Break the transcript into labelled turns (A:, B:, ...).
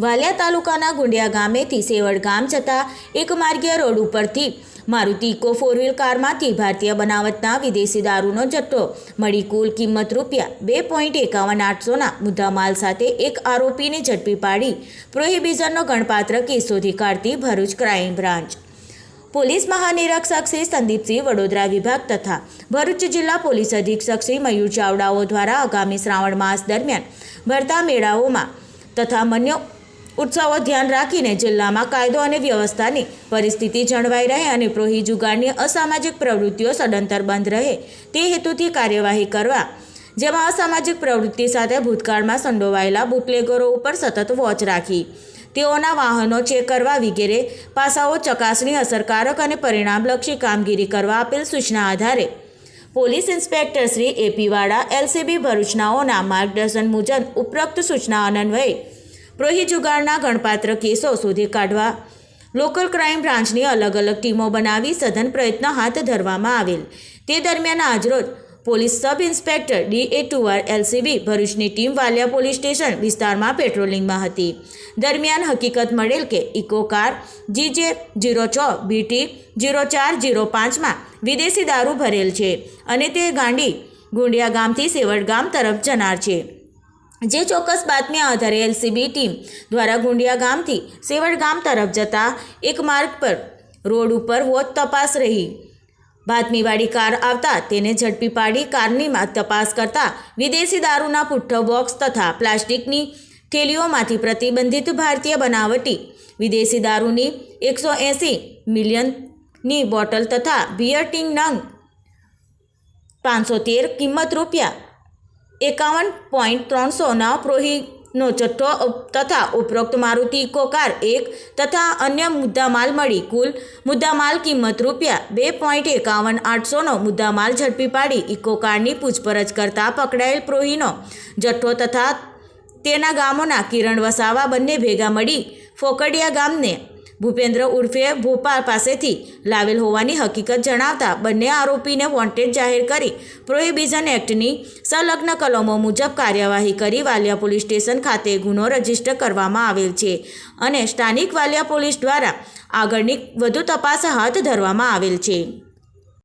A: વાલિયા તાલુકાના ગુંડિયા ગામેથી સેવડ ગામ જતા એક માર્ગીય રોડ ઉપરથી મારુતિ ઇકો ફોર વ્હીલ કારમાંથી ભારતીય બનાવટના વિદેશી દારૂનો જથ્થો મળી કુલ કિંમત રૂપિયા બે પોઈન્ટ એકાવન આઠસોના મુદ્દામાલ સાથે એક આરોપીને ઝડપી પાડી પ્રોહિબિઝનનો ગણપાત્ર કેસ શોધી કાઢતી ભરૂચ ક્રાઇમ બ્રાન્ચ. પોલીસ મહાનિરીક્ષક શ્રી સંદીપસિંહ વડોદરા વિભાગ તથા ભરૂચ જિલ્લા પોલીસ અધિક્ષક શ્રી મયુર ચાવડાઓ દ્વારા આગામી શ્રાવણ માસ દરમિયાન ભરતા મેળાઓમાં તથા મન્ય ઉત્સવો ધ્યાન રાખીને જિલ્લામાં કાયદો અને વ્યવસ્થાની પરિસ્થિતિ જળવાઈ રહે અને પ્રોહી જુગારની અસામાજિક પ્રવૃત્તિઓ સદંતર બંધ રહે તે હેતુથી કાર્યવાહી કરવા, જેમાં અસામાજિક પ્રવૃત્તિ સાથે ભૂતકાળમાં સંડોવાયેલા બુટલેગરો ઉપર સતત વોચ રાખી, તેઓના વાહનો ચેક કરવા વગેરે પાસાઓ ચકાસણી, અસરકારક અને પરિણામલક્ષી કામગીરી કરવા આપેલ સૂચના આધારે, પોલીસ ઇન્સ્પેક્ટર શ્રી એપીવાડા એલસીબી ભરૂચનાઓના માર્ગદર્શન મુજબ ઉપરોક્ત સૂચના અન્વયે પ્રોહી જુગારના ગણપાત્ર કેસો શોધી કાઢવા. લોકલ ક્રાઇમ બ્રાન્ચની અલગ અલગ ટીમો બનાવી સઘન પ્રયત્ન હાથ ધરવામાં આવેલ. તે દરમિયાન આજરોજ police sub inspector D A Tuwar LCB ભરૂચની ટીમ વાલિયા પોલીસ સ્ટેશન વિસ્તારમાં પેટ્રોલિંગમાં હતી. દરમિયાન હકીકત મળેલ કે ઇકો કાર જીજે જીરો છ, બીટી જીરો ચાર જીરો પાંચમાં વિદેશી દારૂ ભરેલ છે અને તે ગાંડી ગુંડિયા ગામથી સેવડ ગામ તરફ જનાર છે. જે ચોક્કસ બાતમી આધારે એલસીબી ટીમ દ્વારા ગુંડિયા ગામથી સેવડ ગામ તરફ જતા એક માર્ગ પર રોડ ઉપર વોચ તપાસ રહી. બાતમીવાળી કાર આવતા તેને ઝડપી પાડી કારની તપાસ કરતા વિદેશી દારૂના પુઠ્ઠો બોક્સ તથા પ્લાસ્ટિકની થેલીઓમાંથી પ્રતિબંધિત ભારતીય બનાવટી, વિદેશી દારૂની એકસો એંસી મિલિયનની બોટલ તથા બિયર ટીંગ નંગ પાંચસો તેર કિંમત રૂપિયા એકાવન પોઈન્ટ ત્રણસોના પ્રોહીનો જથ્થો તથા ઉપરોક્ત મારુતિ કોકાર એક તથા અન્ય મુદ્દામાલ મળી કુલ મુદ્દામાલ કિંમત રૂપિયા બે પોઈન્ટ એકાવન આઠસોનો મુદ્દામાલ ઝડપી પાડી ઇકોકારની પૂછપરછ કરતાં પકડાયેલ પ્રોહીનો જથ્થો તથા તેના ગામોના કિરણ વસાવા બંને ભેગા મળી ફોકડિયા ગામને ભૂપેન્દ્ર ઉર્ફે ભોપાલ પાસેથી લાવેલ હોવાની હકીકત જણાવતા બંને આરોપીને વોન્ટેડ જાહેર કરી પ્રોહિબિઝન એક્ટની સંલગ્ન કલમો મુજબ કાર્યવાહી કરી વાલિયા પોલીસ સ્ટેશન ખાતે ગુનો રજિસ્ટર કરવામાં આવેલ છે અને સ્થાનિક વાલિયા પોલીસ દ્વારા આગળની વધુ તપાસ હાથ ધરવામાં આવેલ છે.